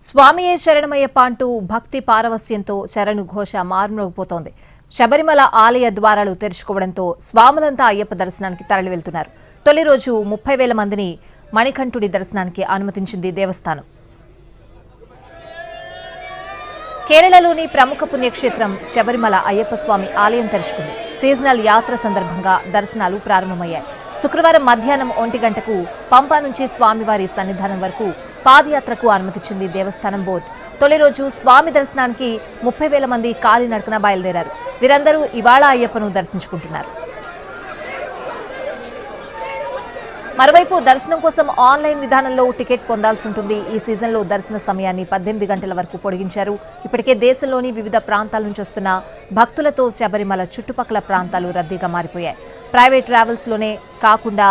స్వామియే శరణమయ్యప్ప అంటూ భక్తి పారవస్యంతో శరణు ఘోష మారుమోగిపోతోంది శబరిమల ఆలయ ద్వారాలు తెరుచుకోవడంతో స్వాములంతా అయ్యప్ప దర్శనానికి తరలి వెళ్తున్నారు తొలి రోజు ముప్పై వేల మందిని మణికంఠుడి దర్శనానికి అనుమతించింది దేవస్థానం. కేరళలోని ప్రముఖ పుణ్యక్షేత్రం శబరిమల అయ్యప్ప స్వామి ఆలయం తెరుచుకుంది. సీజనల్ యాత్ర సందర్భంగా దర్శనాలు ప్రారంభమయ్యాయి. శుక్రవారం మధ్యాహ్నం ఒంటి గంటకు పంపా నుంచి స్వామివారి సన్నిధానం వరకు పాదయాత్రకు అనుమతిచ్చింది దేవస్థానం బోర్డు. తొలి రోజు స్వామి దర్శనానికి ముప్పై వేల మంది కాలినడకన బయలుదేరారు. వీరందరూ ఇవాళ అయ్యప్పను దర్శించుకుంటున్నారు. మరోవైపు దర్శనం కోసం ఆన్లైన్ విధానంలో టికెట్ పొందాల్సి ఉంటుంది. ఈ సీజన్లో దర్శన సమయాన్ని పద్దెనిమిది గంటల వరకు పొడిగించారు. ఇప్పటికే దేశంలోని వివిధ ప్రాంతాల నుంచి వస్తున్న భక్తులతో శబరిమల చుట్టుపక్కల ప్రాంతాలు రద్దీగా మారిపోయాయి. ప్రైవేట్ ట్రావెల్స్లోనే కాకుండా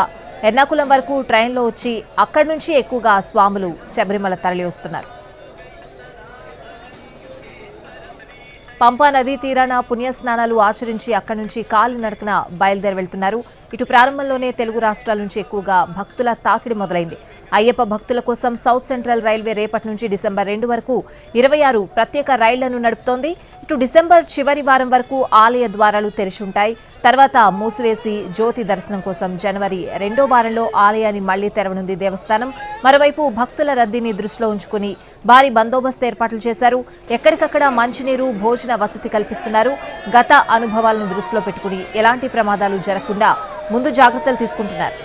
ఎర్నాకుళం వరకు ట్రైన్లో వచ్చి అక్కడి నుంచి ఎక్కువగా స్వాములు శబరిమల తరలి వస్తున్నారు పంపా నదీ తీరాన పుణ్యస్నానాలు ఆచరించి అక్కడి నుంచి కాలు నడకన బయలుదేరి వెళ్తున్నారు. ఇటు ప్రారంభంలోనే తెలుగు రాష్ట్రాల నుంచి ఎక్కువగా భక్తుల తాకిడి మొదలైంది. అయ్యప్ప భక్తుల కోసం సౌత్ సెంట్రల్ రైల్వే రేపటి నుంచి డిసెంబర్ రెండు వరకు ఇరవై ఆరు ప్రత్యేక రైళ్ళను నడుపుతోంది. ఇటు డిసెంబర్ చివరి వారం వరకు ఆలయ ద్వారాలు తెరిచి ఉంటాయి తర్వాత మూసివేసి జ్యోతి దర్శనం కోసం జనవరి రెండో వారంలో ఆలయాన్ని మళ్ళీ తెరవనుంది దేవస్థానం. మరోవైపు భక్తుల రద్దీని దృష్టిలో ఉంచుకుని భారీ బందోబస్తు ఏర్పాట్లు చేశారు. ఎక్కడికక్కడ మంచినీరు భోజన వసతి కల్పిస్తున్నారు. గత అనుభవాలను దృష్టిలో పెట్టుకుని ఎలాంటి ప్రమాదాలు జరగకుండా ముందు జాగ్రత్తలు తీసుకుంటున్నారు.